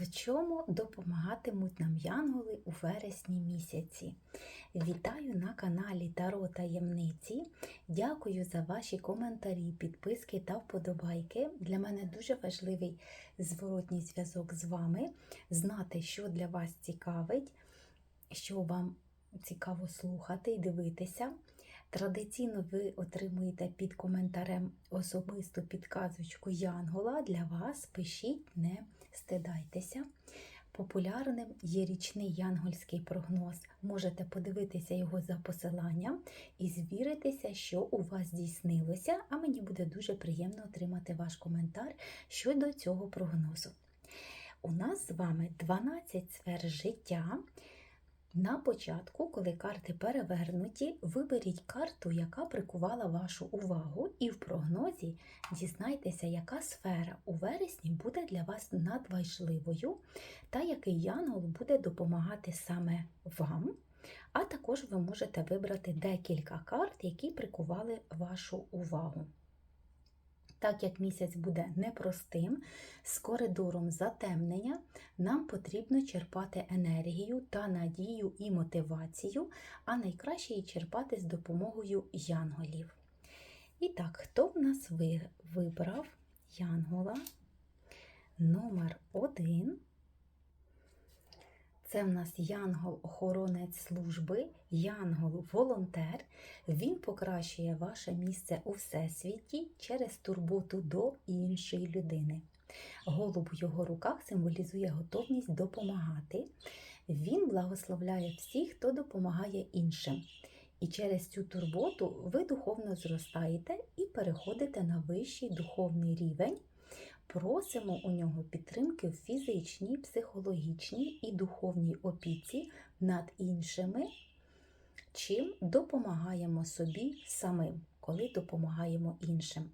В чому допомагатимуть нам янголи у вересні місяці? Вітаю на каналі Таро Таємниці. Дякую за ваші коментарі, підписки та вподобайки. Для мене дуже важливий зворотній зв'язок з вами, знати, що для вас цікавить, що вам цікаво слухати і дивитися. Традиційно ви отримуєте під коментарем особисту підказочку Янгола. Для вас пишіть, не стидайтеся. Популярним є річний янгольський прогноз. Можете подивитися його за посиланням і звіритися, що у вас здійснилося, а мені буде дуже приємно отримати ваш коментар щодо цього прогнозу. У нас з вами 12 сфер життя. На початку, коли карти перевернуті, виберіть карту, яка прикувала вашу увагу, і в прогнозі дізнайтеся, яка сфера у вересні буде для вас надважливою, та який янгол буде допомагати саме вам. А також ви можете вибрати декілька карт, які прикували вашу увагу. Так як місяць буде непростим, з коридором затемнення, нам потрібно черпати енергію та надію і мотивацію, а найкраще її черпати з допомогою янголів. І так, хто в нас ви- вибрав янгола? Номер один. Це в нас янгол-охоронець служби, янгол-волонтер. Він покращує ваше місце у всесвіті через турботу до іншої людини. Голуб у його руках символізує готовність допомагати. Він благословляє всіх, хто допомагає іншим. І через цю турботу ви духовно зростаєте і переходите на вищий духовний рівень. Просимо у нього підтримки в фізичній, психологічній і духовній опіці над іншими, чим допомагаємо собі самим, коли допомагаємо іншим.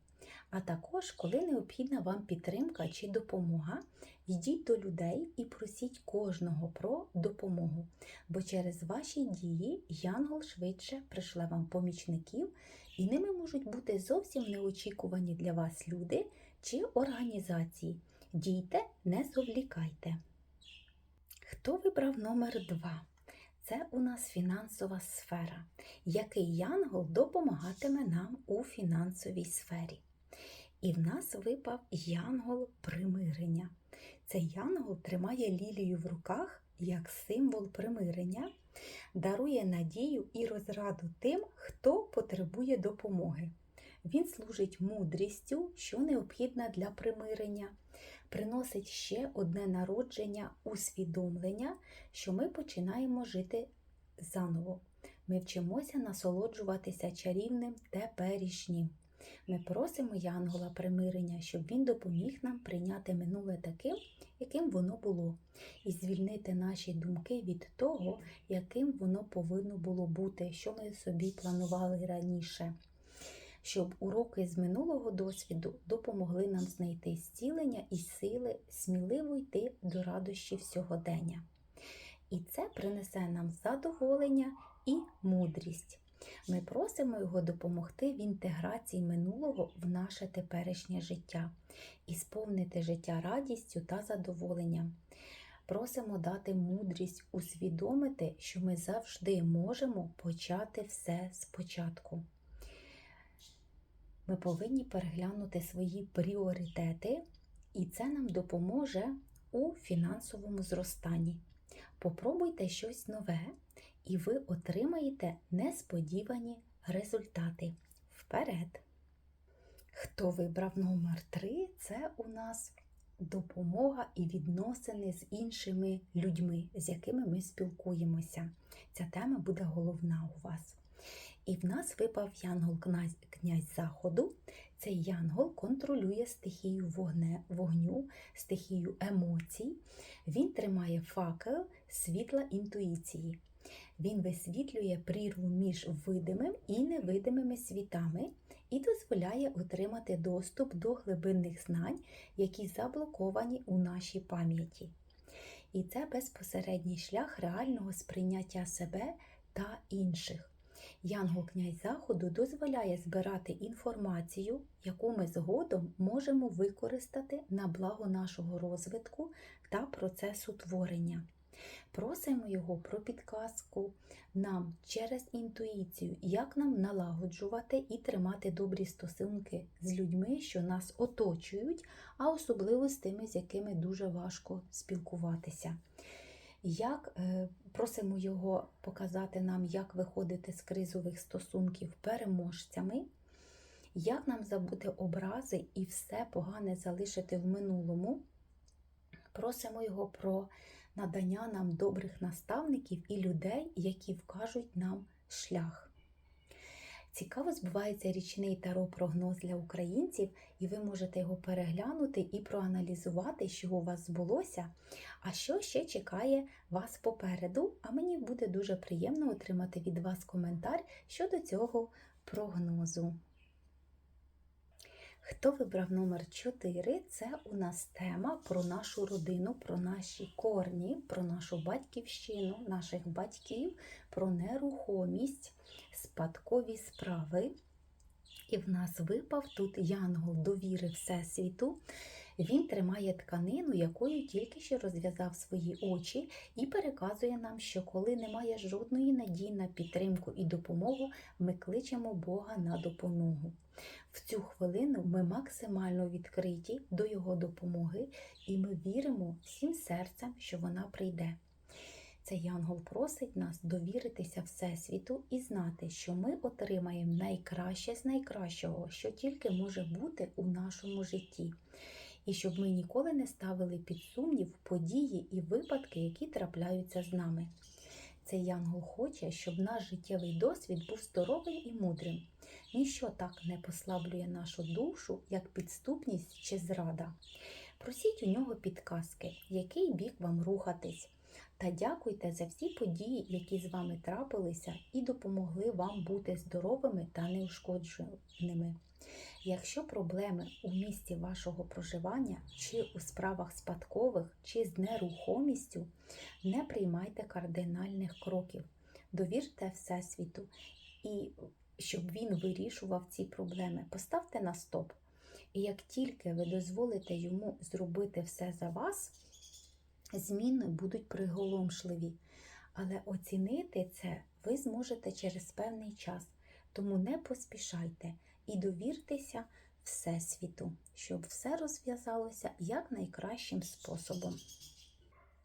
А також, коли необхідна вам підтримка чи допомога, йдіть до людей і просіть кожного про допомогу, бо через ваші дії Янгол швидше пришле вам помічників, і ними можуть бути зовсім неочікувані для вас люди чи організації. Дійте, не зволікайте. Хто вибрав номер 2? Це у нас фінансова сфера. Який янгол допомагатиме нам у фінансовій сфері? І в нас випав янгол примирення. Цей янгол тримає лілію в руках як символ примирення, дарує надію і розраду тим, хто потребує допомоги. Він служить мудрістю, що необхідна для примирення, приносить ще одне народження, усвідомлення, що ми починаємо жити заново. Ми вчимося насолоджуватися чарівним теперішнім. Ми просимо Янгола примирення, щоб він допоміг нам прийняти минуле таким, яким воно було, і звільнити наші думки від того, яким воно повинно було бути, що ми собі планували раніше щоб уроки з минулого досвіду допомогли нам знайти зцілення і сили сміливо йти до радощів сьогодення. І це принесе нам задоволення і мудрість. Ми просимо його допомогти в інтеграції минулого в наше теперішнє життя і сповнити життя радістю та задоволенням. Просимо дати мудрість усвідомити, що ми завжди можемо почати все спочатку. Ми повинні переглянути свої пріоритети, і це нам допоможе у фінансовому зростанні. Попробуйте щось нове, і ви отримаєте несподівані результати. Вперед! Хто вибрав номер 3, це у нас допомога і відносини з іншими людьми, з якими ми спілкуємося. Ця тема буде головна у вас. І в нас випав янгол князь, Заходу. Цей янгол контролює стихію вогне, вогню, стихію емоцій. Він тримає факел світла інтуїції. Він висвітлює прірву між видимим і невидимими світами і дозволяє отримати доступ до глибинних знань, які заблоковані у нашій пам'яті. І це безпосередній шлях реального сприйняття себе та інших. Янгол князь Заходу дозволяє збирати інформацію, яку ми згодом можемо використати на благо нашого розвитку та процесу творення. Просимо його про підказку нам через інтуїцію, як нам налагоджувати і тримати добрі стосунки з людьми, що нас оточують, а особливо з тими, з якими дуже важко спілкуватися. Як е, просимо його показати нам, як виходити з кризових стосунків переможцями, як нам забути образи і все погане залишити в минулому. Просимо його про надання нам добрих наставників і людей, які вкажуть нам шлях. Цікаво збувається річний таро прогноз для українців, і ви можете його переглянути і проаналізувати, що у вас збулося, а що ще чекає вас попереду. А мені буде дуже приємно отримати від вас коментар щодо цього прогнозу. Хто вибрав номер 4, це у нас тема про нашу родину, про наші корні, про нашу батьківщину, наших батьків, про нерухомість, спадкові справи. І в нас випав тут янгол довіри Всесвіту. Він тримає тканину, якою тільки що розв'язав свої очі, і переказує нам, що коли немає жодної надії на підтримку і допомогу, ми кличемо Бога на допомогу. В цю хвилину ми максимально відкриті до Його допомоги, і ми віримо всім серцем, що вона прийде. Цей янгол просить нас довіритися Всесвіту і знати, що ми отримаємо найкраще з найкращого, що тільки може бути у нашому житті. І щоб ми ніколи не ставили під сумнів події і випадки, які трапляються з нами. Цей янгол хоче, щоб наш життєвий досвід був здоровим і мудрим. Ніщо так не послаблює нашу душу, як підступність чи зрада. Просіть у нього підказки, який бік вам рухатись. Та дякуйте за всі події, які з вами трапилися, і допомогли вам бути здоровими та неушкодженими. Якщо проблеми у місці вашого проживання, чи у справах спадкових, чи з нерухомістю, не приймайте кардинальних кроків, довірте Всесвіту, і щоб він вирішував ці проблеми, поставте на стоп. І як тільки ви дозволите йому зробити все за вас, зміни будуть приголомшливі. Але оцінити це ви зможете через певний час. Тому не поспішайте і довіртеся Всесвіту, щоб все розв'язалося якнайкращим способом.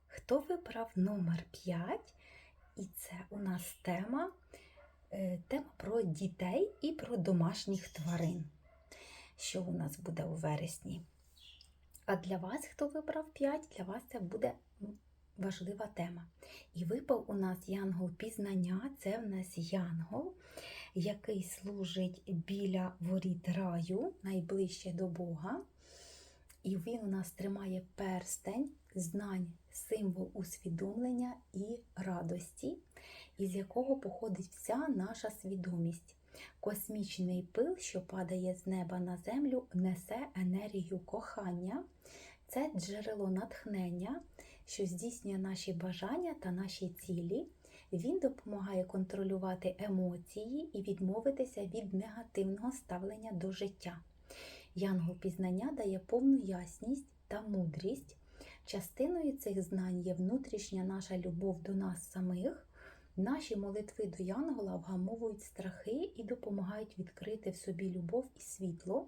Хто вибрав номер 5? І це у нас тема, тема про дітей і про домашніх тварин. Що у нас буде у вересні? А для вас, хто вибрав 5, для вас це буде важлива тема. І випав у нас янгол пізнання, це в нас янгол, який служить біля воріт раю, найближче до Бога. І він у нас тримає перстень знань, символ усвідомлення і радості, із якого походить вся наша свідомість. Космічний пил, що падає з неба на землю, несе енергію кохання, це джерело натхнення, що здійснює наші бажання та наші цілі. Він допомагає контролювати емоції і відмовитися від негативного ставлення до життя. Янгол пізнання дає повну ясність та мудрість. Частиною цих знань є внутрішня наша любов до нас самих. Наші молитви до Янгола вгамовують страхи і допомагають відкрити в собі любов і світло.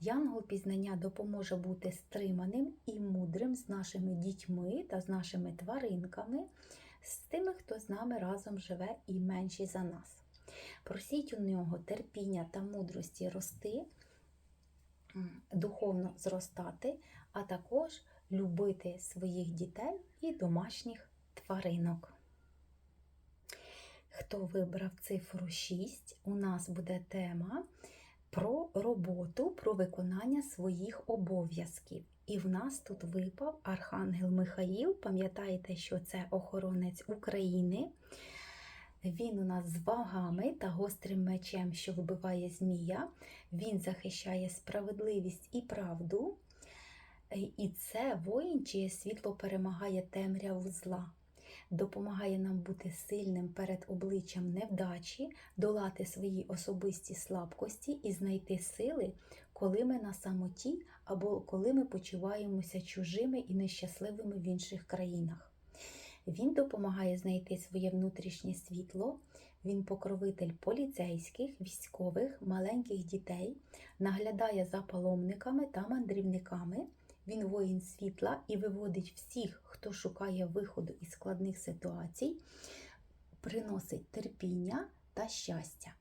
Янгол пізнання допоможе бути стриманим і мудрим з нашими дітьми та з нашими тваринками, з тими, хто з нами разом живе і менші за нас. Просіть у нього терпіння та мудрості рости, духовно зростати, а також любити своїх дітей і домашніх тваринок. Хто вибрав цифру 6, у нас буде тема про роботу, про виконання своїх обов'язків. І в нас тут випав Архангел Михаїл. Пам'ятаєте, що це охоронець України. Він у нас з вагами та гострим мечем, що вбиває змія. Він захищає справедливість і правду. І це воїн, чиє світло перемагає темряву зла. Допомагає нам бути сильним перед обличчям невдачі, долати свої особисті слабкості і знайти сили, коли ми на самоті або коли ми почуваємося чужими і нещасливими в інших країнах. Він допомагає знайти своє внутрішнє світло. Він покровитель поліцейських, військових, маленьких дітей, наглядає за паломниками та мандрівниками. Він воїн світла і виводить всіх, хто шукає виходу із складних ситуацій, приносить терпіння та щастя.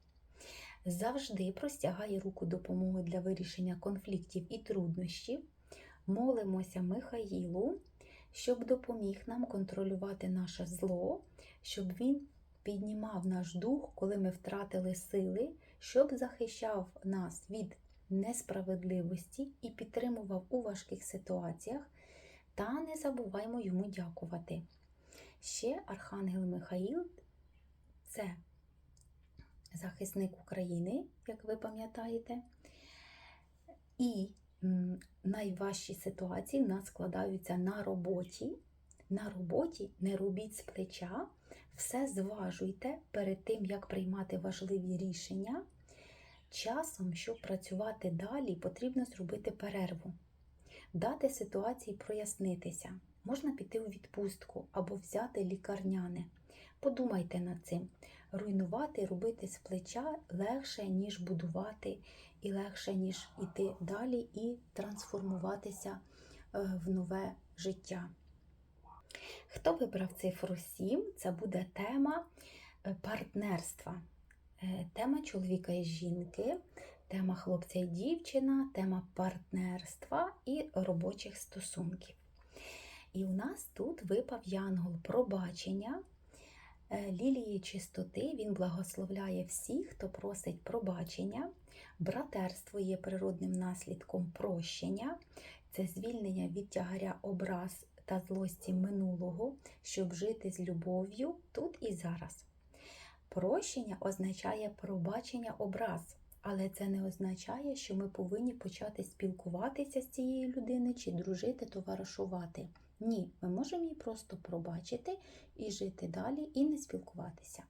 Завжди простягає руку допомоги для вирішення конфліктів і труднощів. Молимося Михаїлу, щоб допоміг нам контролювати наше зло, щоб він піднімав наш дух, коли ми втратили сили, щоб захищав нас від несправедливості і підтримував у важких ситуаціях, та не забуваймо йому дякувати. Ще Архангел Михаїл це захисник України, як ви пам'ятаєте. І найважчі ситуації в нас складаються на роботі. На роботі не робіть з плеча, все зважуйте перед тим, як приймати важливі рішення. Часом, щоб працювати далі, потрібно зробити перерву, дати ситуації прояснитися. Можна піти у відпустку або взяти лікарняне. Подумайте над цим. Руйнувати, робити з плеча легше, ніж будувати, і легше, ніж йти далі і трансформуватися е, в нове життя. Хто вибрав цифру 7? Це буде тема е, партнерства. Е, Тема чоловіка і жінки, тема хлопця і дівчина, тема партнерства і робочих стосунків. І у нас тут випав янгол пробачення, е, лілії чистоти. Він благословляє всіх, хто просить пробачення. Братерство є природним наслідком прощення, це звільнення від тягаря образ та злості минулого, щоб жити з любов'ю тут і зараз. Прощення означає пробачення образ, але це не означає, що ми повинні почати спілкуватися з цією людиною чи дружити, товаришувати. Ні, ми можемо її просто пробачити і жити далі, і не спілкуватися.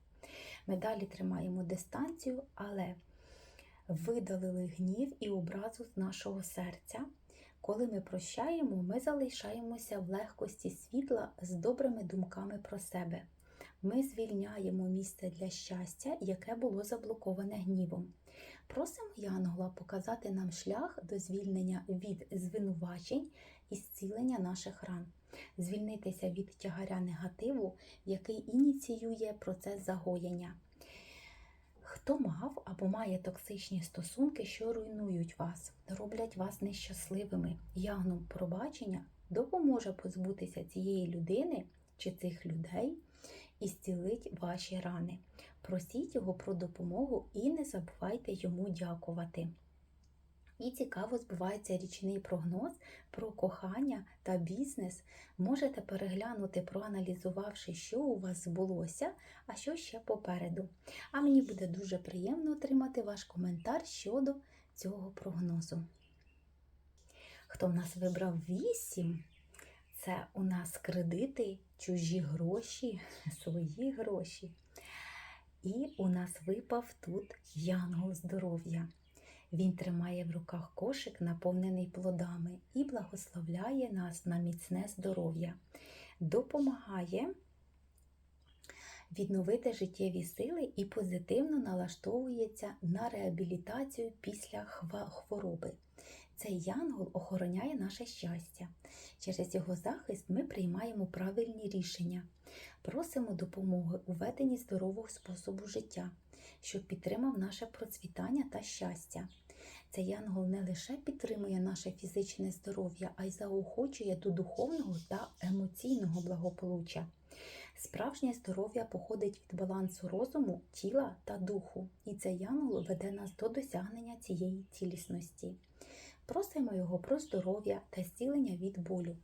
Ми далі тримаємо дистанцію, але видалили гнів і образу з нашого серця. Коли ми прощаємо, ми залишаємося в легкості світла з добрими думками про себе. Ми звільняємо місце для щастя, яке було заблоковане гнівом. Просимо Янгола показати нам шлях до звільнення від звинувачень і зцілення наших ран, звільнитися від тягаря негативу, який ініціює процес загоєння. Хто мав або має токсичні стосунки, що руйнують вас, роблять вас нещасливими, ягном пробачення допоможе позбутися цієї людини чи цих людей і зцілить ваші рани. Просіть його про допомогу і не забувайте йому дякувати. І цікаво збувається річний прогноз про кохання та бізнес. Можете переглянути, проаналізувавши, що у вас збулося, а що ще попереду. А мені буде дуже приємно отримати ваш коментар щодо цього прогнозу. Хто в нас вибрав 8? Це у нас кредити, чужі гроші, свої гроші. І у нас випав тут янгол здоров'я. Він тримає в руках кошик, наповнений плодами, і благословляє нас на міцне здоров'я, допомагає відновити життєві сили і позитивно налаштовується на реабілітацію після хвороби. Цей янгол охороняє наше щастя. Через його захист ми приймаємо правильні рішення, просимо допомоги у веденні здорового способу життя, щоб підтримав наше процвітання та щастя. Цей янгол не лише підтримує наше фізичне здоров'я, а й заохочує до духовного та емоційного благополуччя. Справжнє здоров'я походить від балансу розуму, тіла та духу, і цей янгол веде нас до досягнення цієї цілісності. Просимо його про здоров'я та зцілення від болю.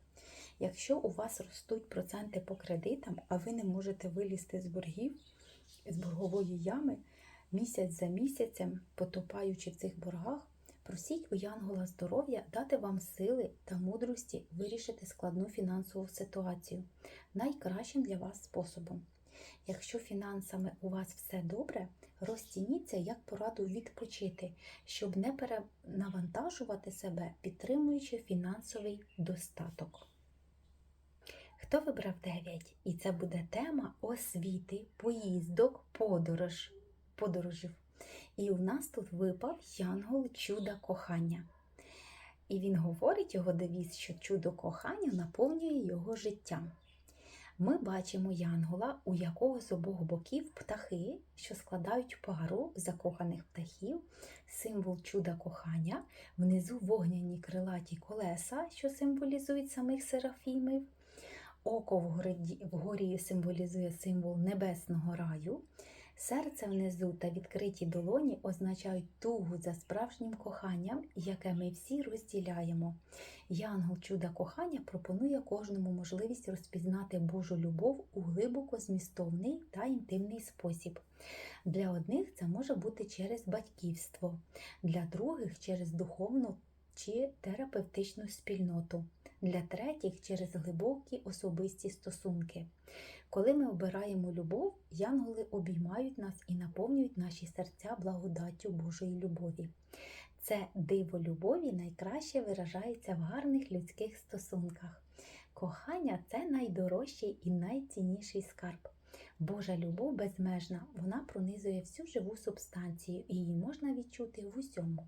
Якщо у вас ростуть проценти по кредитам, а ви не можете вилізти з боргів, з боргової ями місяць за місяцем, потопаючи в цих боргах, Просіть у Янгола здоров'я дати вам сили та мудрості вирішити складну фінансову ситуацію найкращим для вас способом. Якщо фінансами у вас все добре, розцініться як пораду відпочити, щоб не перенавантажувати себе, підтримуючи фінансовий достаток. Хто вибрав 9? І це буде тема освіти, поїздок, подорож, подорожів. І у нас тут випав янгол чуда кохання. І він говорить його девіз, що чудо кохання наповнює його життям. Ми бачимо янгола, у якого з обох боків птахи, що складають пару закоханих птахів, символ чуда кохання, внизу вогняні крилаті колеса, що символізують самих серафімів. Око вгорі, символізує символ небесного раю. Серце внизу та відкриті долоні означають тугу за справжнім коханням, яке ми всі розділяємо. Янгол чуда кохання пропонує кожному можливість розпізнати Божу любов у глибоко змістовний та інтимний спосіб. Для одних це може бути через батьківство, для других через духовну чи терапевтичну спільноту, для третіх через глибокі особисті стосунки. Коли ми обираємо любов, янголи обіймають нас і наповнюють наші серця благодаттю Божої любові. Це диво любові найкраще виражається в гарних людських стосунках. Кохання це найдорожчий і найцінніший скарб. Божа любов безмежна, вона пронизує всю живу субстанцію і її можна відчути в усьому.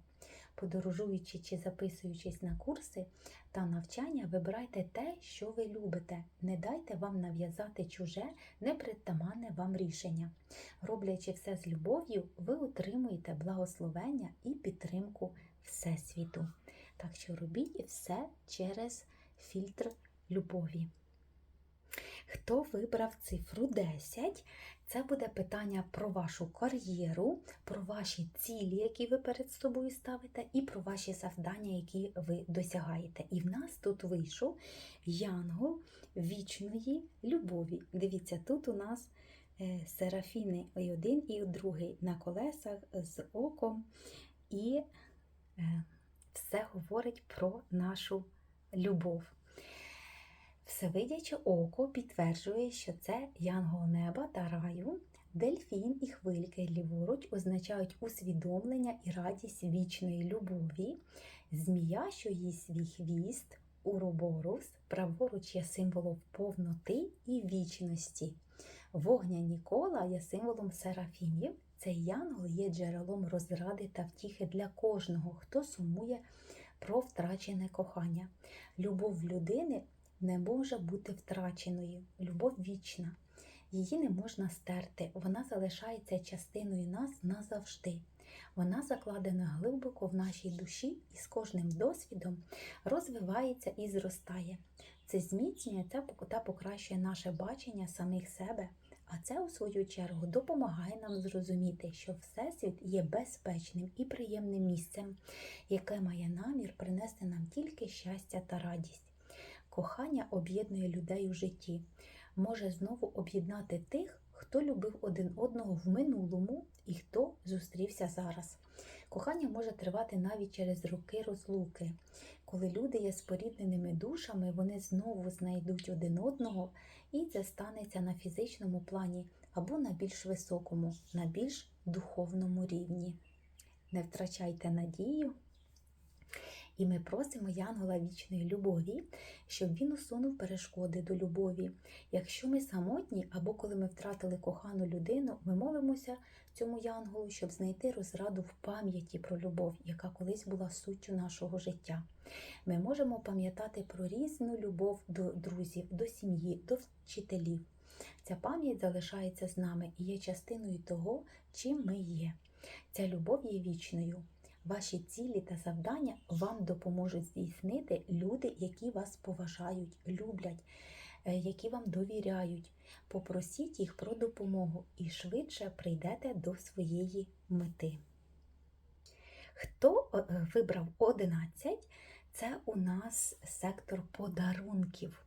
Подорожуючи чи записуючись на курси та навчання, вибирайте те, що ви любите. Не дайте вам нав'язати чуже, непритаманне вам рішення. Роблячи все з любов'ю, ви отримуєте благословення і підтримку Всесвіту. Так що робіть все через фільтр любові. Хто вибрав цифру 10? Це буде питання про вашу кар'єру, про ваші цілі, які ви перед собою ставите, і про ваші завдання, які ви досягаєте. І в нас тут вийшов янгол вічної любові. Дивіться, тут у нас е, серафіни і один, і другий на колесах з оком, і е, все говорить про нашу любов. Всевидяче око підтверджує, що це янгол неба та раю, дельфін і хвильки ліворуч означають усвідомлення і радість вічної любові, змія, що їсть свій хвіст, уроборус, праворуч є символом повноти і вічності. Вогняні кола є символом серафімів. Цей янгол є джерелом розради та втіхи для кожного, хто сумує про втрачене кохання. Любов людини не може бути втраченою. Любов вічна. Її не можна стерти, вона залишається частиною нас назавжди. Вона закладена глибоко в нашій душі і з кожним досвідом розвивається і зростає. Це зміцнює та покращує наше бачення самих себе, а це, у свою чергу, допомагає нам зрозуміти, що Всесвіт є безпечним і приємним місцем, яке має намір принести нам тільки щастя та радість. Кохання об'єднує людей у житті, може знову об'єднати тих, хто любив один одного в минулому і хто зустрівся зараз. Кохання може тривати навіть через роки розлуки. Коли люди є спорідненими душами, вони знову знайдуть один одного, і це станеться на фізичному плані або на більш високому, на більш духовному рівні. Не втрачайте надію. І ми просимо Янгола вічної любові, щоб він усунув перешкоди до любові. Якщо ми самотні або коли ми втратили кохану людину, ми молимося цьому янголу, щоб знайти розраду в пам'яті про любов, яка колись була суттю нашого життя. Ми можемо пам'ятати про різну любов до друзів, до сім'ї, до вчителів. Ця пам'ять залишається з нами і є частиною того, чим ми є. Ця любов є вічною. Ваші цілі та завдання вам допоможуть здійснити люди, які вас поважають, люблять, е, які вам довіряють. Попросіть їх про допомогу і швидше прийдете до своєї мети. Хто е, вибрав 11? Це у нас сектор подарунків.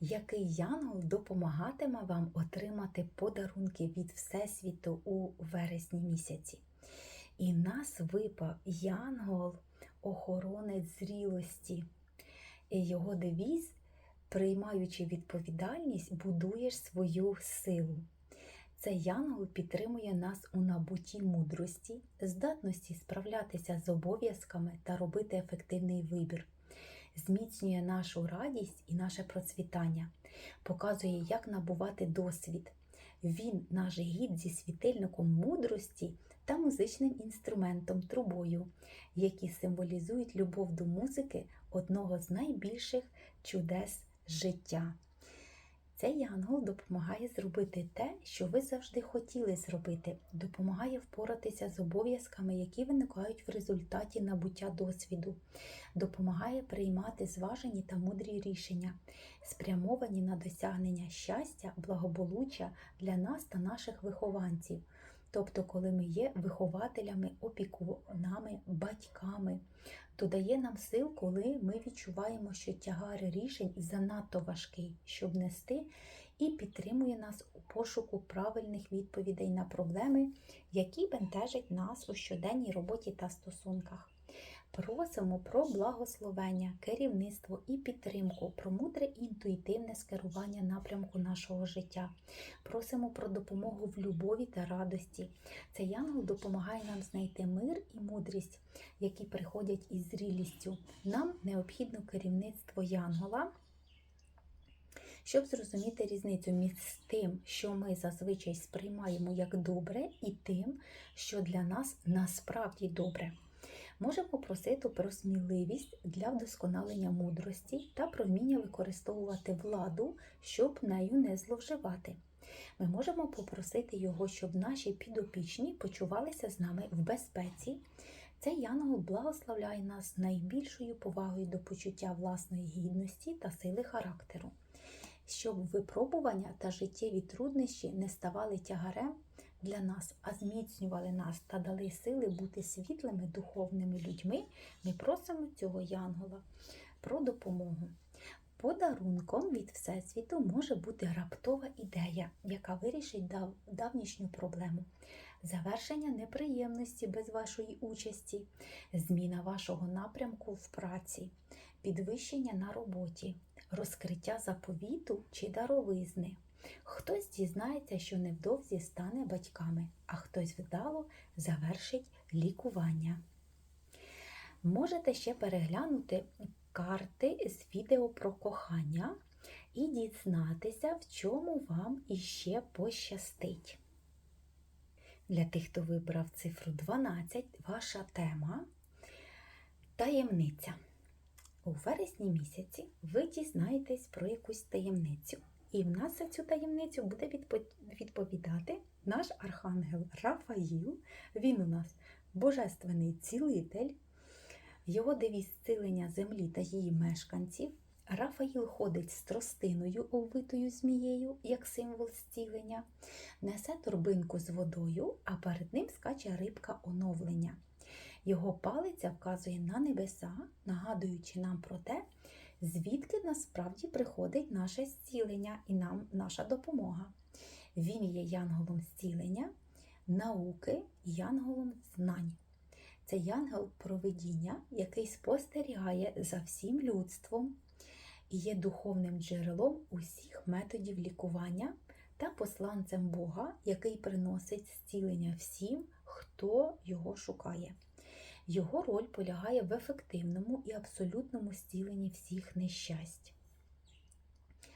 Який янгол допомагатиме вам отримати подарунки від Всесвіту у вересні місяці? І нас випав янгол охоронець зрілості. І його девіз, приймаючи відповідальність, будуєш свою силу. Цей янгол підтримує нас у набутті мудрості, здатності справлятися з обов'язками та робити ефективний вибір, зміцнює нашу радість і наше процвітання, показує, як набувати досвід. Він наш гід зі світильником мудрості та музичним інструментом трубою, які символізують любов до музики одного з найбільших чудес життя. Цей янгол допомагає зробити те, що ви завжди хотіли зробити, допомагає впоратися з обов'язками, які виникають в результаті набуття досвіду, допомагає приймати зважені та мудрі рішення, спрямовані на досягнення щастя, благополуччя для нас та наших вихованців. Тобто, коли ми є вихователями, опікунами, батьками, то дає нам сил, коли ми відчуваємо, що тягар рішень занадто важкий, щоб нести, і підтримує нас у пошуку правильних відповідей на проблеми, які бентежать нас у щоденній роботі та стосунках. Просимо про благословення, керівництво і підтримку, про мудре і інтуїтивне скерування напрямку нашого життя. Просимо про допомогу в любові та радості. Цей янгол допомагає нам знайти мир і мудрість, які приходять із зрілістю. Нам необхідно керівництво янгола. Щоб зрозуміти різницю між тим, що ми зазвичай сприймаємо як добре, і тим, що для нас насправді добре. Можемо просити про сміливість для вдосконалення мудрості та про вміння використовувати владу, щоб нею не зловживати. Ми можемо попросити його, щоб наші підопічні почувалися з нами в безпеці. Цей янгол благословляє нас найбільшою повагою до почуття власної гідності та сили характеру, щоб випробування та життєві труднощі не ставали тягарем для нас, а зміцнювали нас та дали сили бути світлими духовними людьми, ми просимо цього янгола про допомогу. Подарунком від Всесвіту може бути раптова ідея, яка вирішить дав, давнішню проблему, завершення неприємності без вашої участі, зміна вашого напрямку в праці, підвищення на роботі, розкриття заповіту чи даровизни. Хтось дізнається, що невдовзі стане батьками, а хтось вдало завершить лікування. Можете ще переглянути карти з відео про кохання і дізнатися, в чому вам іще пощастить. Для тих, хто вибрав цифру 12, ваша тема таємниця. У вересні місяці ви дізнаєтесь про якусь таємницю. І в нас за цю таємницю буде відповідати наш архангел Рафаїл. Він у нас божественний цілитель, його девіз зцілення землі та її мешканців. Рафаїл ходить з тростиною, овитою змією, як символ зцілення, несе торбинку з водою, а перед ним скаче рибка оновлення. Його палиця вказує на небеса, нагадуючи нам про те, звідки насправді приходить наше зцілення і нам наша допомога. Він є янголом зцілення, науки янголом знань. Це янгол провидіння, який спостерігає за всім людством і є духовним джерелом усіх методів лікування та посланцем Бога, який приносить зцілення всім, хто його шукає. Його роль полягає в ефективному і абсолютному зціленні всіх нещасть.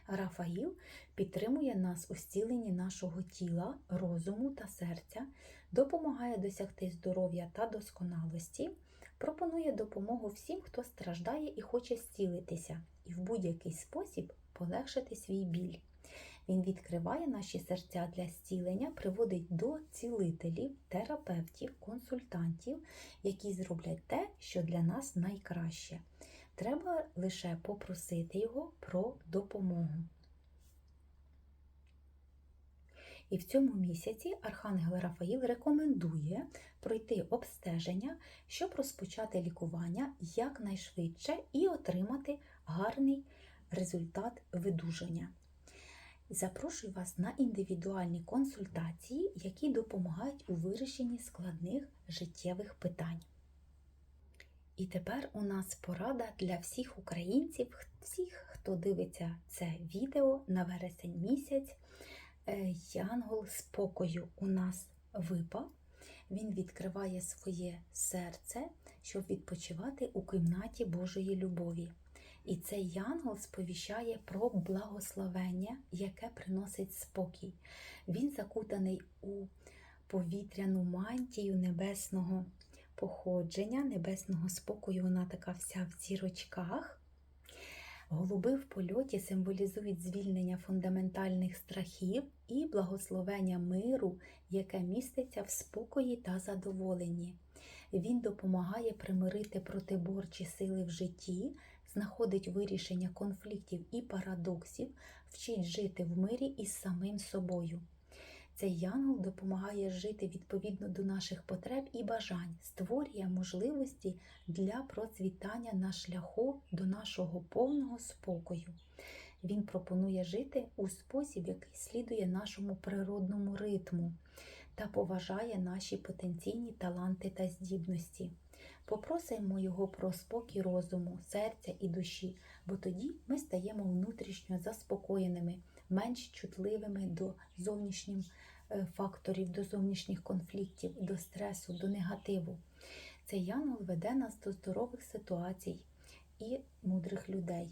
Рафаїл підтримує нас у зціленні нашого тіла, розуму та серця, допомагає досягти здоров'я та досконалості, пропонує допомогу всім, хто страждає і хоче зцілитися, і в будь-який спосіб полегшити свій біль. Він відкриває наші серця для зцілення, приводить до цілителів, терапевтів, консультантів, які зроблять те, що для нас найкраще. Треба лише попросити його про допомогу. І в цьому місяці Архангел Рафаїл рекомендує пройти обстеження, щоб розпочати лікування якнайшвидше і отримати гарний результат видужання. Запрошую вас на індивідуальні консультації, які допомагають у вирішенні складних життєвих питань. І тепер у нас порада для всіх українців, всіх, хто дивиться це відео на вересень місяць. Е, Янгол спокою у нас випав. Він відкриває своє серце, щоб відпочивати у кімнаті Божої любові. І цей янгол сповіщає про благословення, яке приносить спокій. Він закутаний у повітряну мантію небесного походження, небесного спокою. Вона така вся в зірочках. Голуби в польоті символізують звільнення фундаментальних страхів і благословення миру, яке міститься в спокої та задоволенні. Він допомагає примирити протиборчі сили в житті, знаходить вирішення конфліктів і парадоксів, вчить жити в мирі із самим собою. Цей янгол допомагає жити відповідно до наших потреб і бажань, створює можливості для процвітання на шляху до нашого повного спокою. Він пропонує жити у спосіб, який слідує нашому природному ритму та поважає наші потенційні таланти та здібності. Попросимо його про спокій розуму, серця і душі, бо тоді ми стаємо внутрішньо заспокоєними, менш чутливими до зовнішніх е, факторів, до зовнішніх конфліктів, до стресу, до негативу. Цей янгол веде нас до здорових ситуацій і мудрих людей,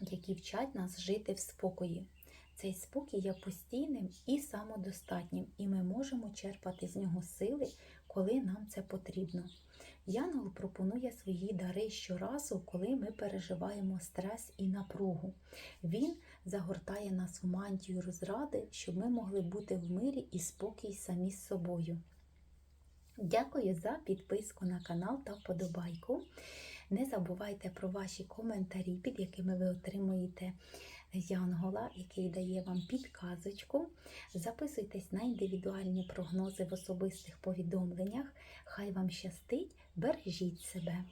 які вчать нас жити в спокої. Цей спокій є постійним і самодостатнім, і ми можемо черпати з нього сили, коли нам це потрібно. Янгол пропонує свої дари щоразу, коли ми переживаємо стрес і напругу. Він загортає нас в мантію розради, щоб ми могли бути в мирі і спокій самі з собою. Дякую за підписку на канал та вподобайку. Не забувайте про ваші коментарі, під якими ви отримуєте Янгола, який дає вам підказочку. Записуйтесь на індивідуальні прогнози в особистих повідомленнях. Хай вам щастить, бережіть себе!